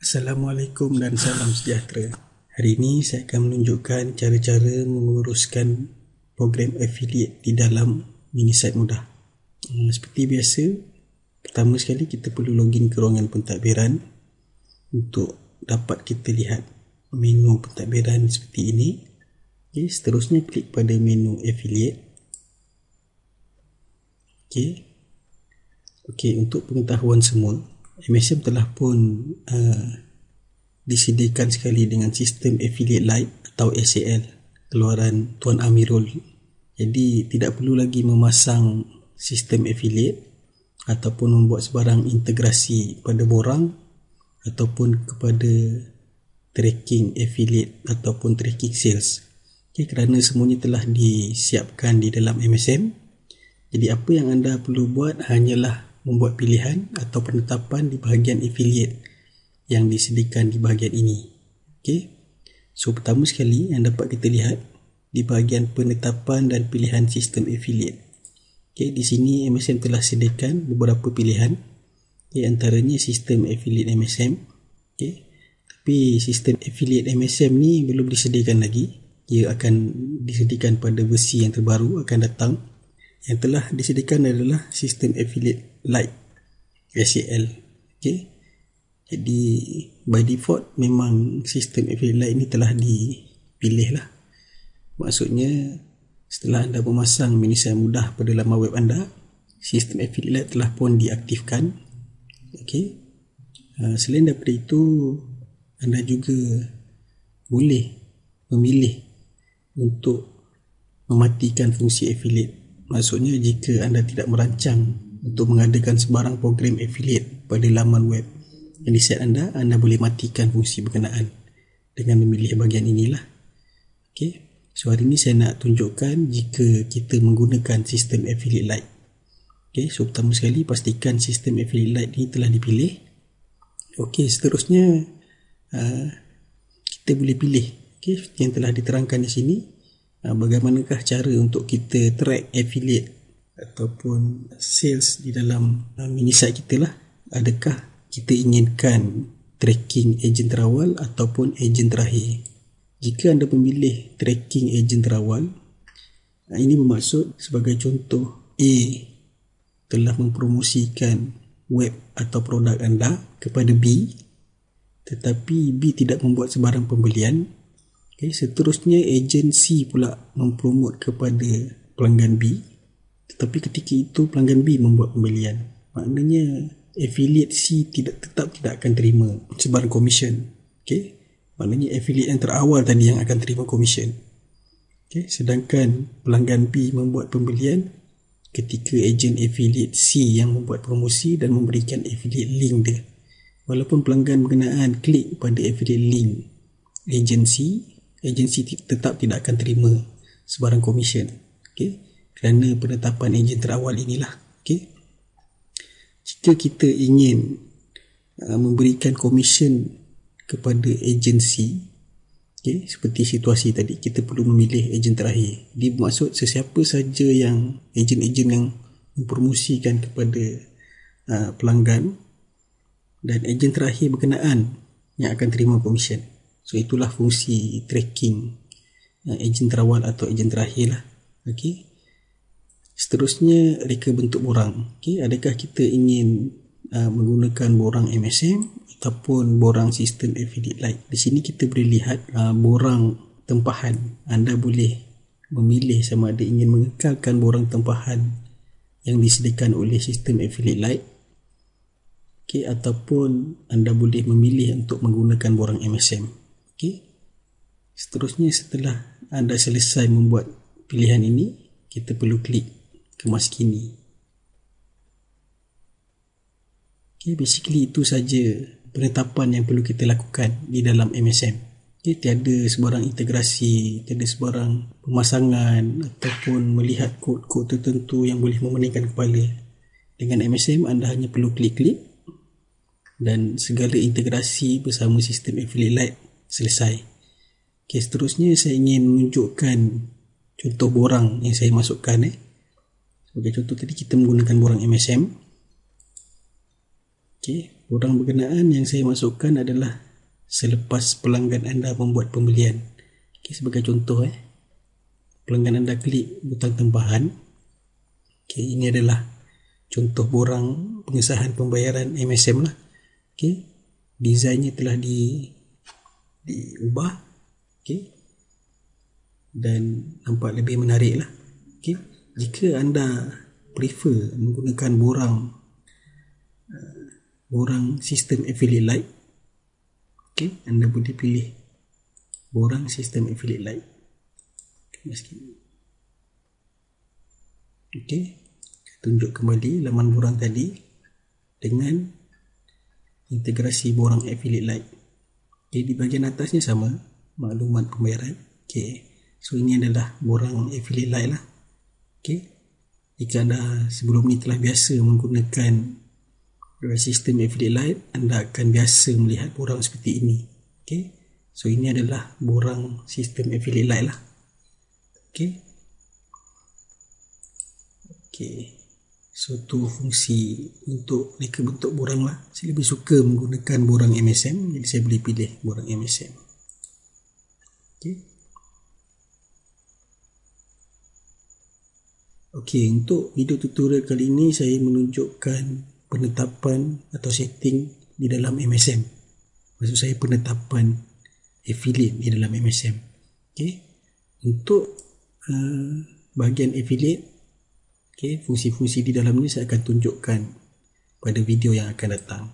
Assalamualaikum dan salam sejahtera. Hari ini saya akan menunjukkan cara-cara menguruskan program affiliate di dalam mini site mudah. Hmm, seperti biasa, pertama sekali kita perlu login ke ruangan pentadbiran untuk dapat kita lihat menu pentadbiran seperti ini. Okay, seterusnya klik pada menu affiliate. Okay. Okay, untuk pengetahuan semua, MSM telah pun uh, disediakan sekali dengan sistem affiliate light atau SAL keluaran Tuan Amirul. Jadi tidak perlu lagi memasang sistem affiliate ataupun membuat sebarang integrasi pada borang ataupun kepada tracking affiliate ataupun tracking sales. Okay, kerana semuanya telah disiapkan di dalam MSM. Jadi apa yang anda perlu buat hanyalah membuat pilihan atau penetapan di bahagian affiliate yang disediakan di bahagian ini. Okey. So pertama sekali yang dapat kita lihat di bahagian penetapan dan pilihan sistem affiliate. Okey, di sini MSM telah sediakan beberapa pilihan. Okey, antaranya sistem affiliate MSM. Okey. Tapi sistem affiliate MSM ni belum disediakan lagi. Ia akan disediakan pada versi yang terbaru akan datang yang telah disediakan adalah sistem affiliate light SAL okay. jadi by default memang sistem affiliate light ini telah dipilih lah maksudnya setelah anda memasang mini saya mudah pada laman web anda sistem affiliate light telah pun diaktifkan okay. Uh, selain daripada itu anda juga boleh memilih untuk mematikan fungsi affiliate Maksudnya jika anda tidak merancang untuk mengadakan sebarang program affiliate pada laman web yang di set anda, anda boleh matikan fungsi berkenaan dengan memilih bahagian inilah. Okay. So hari ini saya nak tunjukkan jika kita menggunakan sistem affiliate light. Okay. So pertama sekali pastikan sistem affiliate light ini telah dipilih. Okay. Seterusnya uh, kita boleh pilih okay, yang telah diterangkan di sini bagaimanakah cara untuk kita track affiliate ataupun sales di dalam uh, mini site kita lah? Adakah kita inginkan tracking agent terawal ataupun agent terakhir? Jika anda memilih tracking agent terawal uh, ini bermaksud sebagai contoh A telah mempromosikan web atau produk anda kepada B tetapi B tidak membuat sebarang pembelian Okay, seterusnya agensi pula mempromot kepada pelanggan B tetapi ketika itu pelanggan B membuat pembelian maknanya affiliate C tidak tetap tidak akan terima sebarang komisen okay? maknanya affiliate yang terawal tadi yang akan terima komisen okay? sedangkan pelanggan B membuat pembelian ketika agen affiliate C yang membuat promosi dan memberikan affiliate link dia walaupun pelanggan berkenaan klik pada affiliate link agensi agensi tetap tidak akan terima sebarang komisen okey? Kerana penetapan ejen terawal inilah. Okey? Jika kita ingin uh, memberikan komisen kepada agensi okey seperti situasi tadi kita perlu memilih ejen terakhir. Dia bermaksud sesiapa saja yang ejen-ejen yang mempromosikan kepada uh, pelanggan dan ejen terakhir berkenaan yang akan terima komisen So itulah fungsi tracking uh, ejen terawal atau ejen terakhir lah. Okay. Seterusnya reka bentuk borang. Okay. Adakah kita ingin uh, menggunakan borang MSM ataupun borang sistem affiliate light. Di sini kita boleh lihat uh, borang tempahan. Anda boleh memilih sama ada ingin mengekalkan borang tempahan yang disediakan oleh sistem affiliate light okay, ataupun anda boleh memilih untuk menggunakan borang MSM. Okey. Seterusnya setelah anda selesai membuat pilihan ini, kita perlu klik kemas kini. Okey, basically itu saja penetapan yang perlu kita lakukan di dalam MSM. Okey, tiada sebarang integrasi, tiada sebarang pemasangan ataupun melihat kod-kod tertentu yang boleh memeningkan kepala. Dengan MSM anda hanya perlu klik-klik dan segala integrasi bersama sistem affiliate light selesai. Okay, seterusnya saya ingin menunjukkan contoh borang yang saya masukkan. Eh. Sebagai contoh tadi kita menggunakan borang MSM. Okey, borang berkenaan yang saya masukkan adalah selepas pelanggan anda membuat pembelian. Okey, sebagai contoh eh. Pelanggan anda klik butang tempahan. Okey, ini adalah contoh borang pengesahan pembayaran MSM lah. Okey. Desainnya telah di diubah. Okey. Dan nampak lebih menarik lah. Okey. Jika anda prefer menggunakan borang borang sistem affiliate light ok anda boleh pilih borang sistem affiliate light ok tunjuk kembali laman borang tadi dengan integrasi borang affiliate light ok di bahagian atasnya sama maklumat pembayaran ok so ini adalah borang affiliate light lah ok jika anda sebelum ni telah biasa menggunakan sistem affiliate light anda akan biasa melihat borang seperti ini okay? so ini adalah borang sistem affiliate light lah okay? Okay. So tu fungsi untuk reka bentuk borang lah saya lebih suka menggunakan borang MSM jadi saya boleh pilih borang MSM okay? Okey, untuk video tutorial kali ini saya menunjukkan penetapan atau setting di dalam MSM. Maksud saya penetapan affiliate di dalam MSM. Okey. Untuk uh, bahagian affiliate okey, fungsi-fungsi di dalam ni saya akan tunjukkan pada video yang akan datang.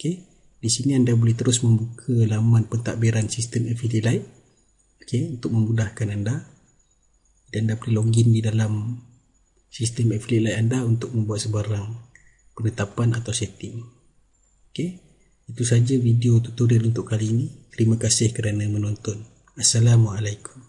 Okey. Di sini anda boleh terus membuka laman pentadbiran sistem affiliate light. Okey, untuk memudahkan anda dan anda boleh login di dalam sistem affiliate light anda untuk membuat sebarang penetapan atau setting. Okey. Itu saja video tutorial untuk kali ini. Terima kasih kerana menonton. Assalamualaikum.